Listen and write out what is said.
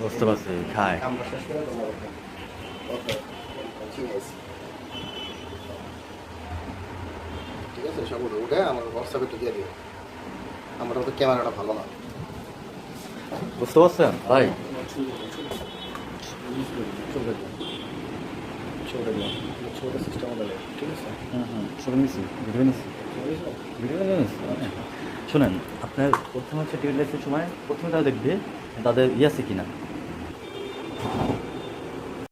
বুঝতে পারছি খায় ঠিক আছে সব উঠে আমার হোয়াটসঅ্যাপে একটু দিয়ে দিও আমার তো ক্যামেরাটা ভালো না বুঝতে পারছেন ভাই ছোট সিস্টেম হবে ঠিক আছে? হ্যাঁ হ্যাঁ শুনে নিছি ভিডিও নিছি ভিডিও নিছি শোনেন, আপনার প্রথম হচ্ছে টিউবলাইসের সময়, প্রথমে তারা দেখবে তাদের ইয়ে আছে কিনা।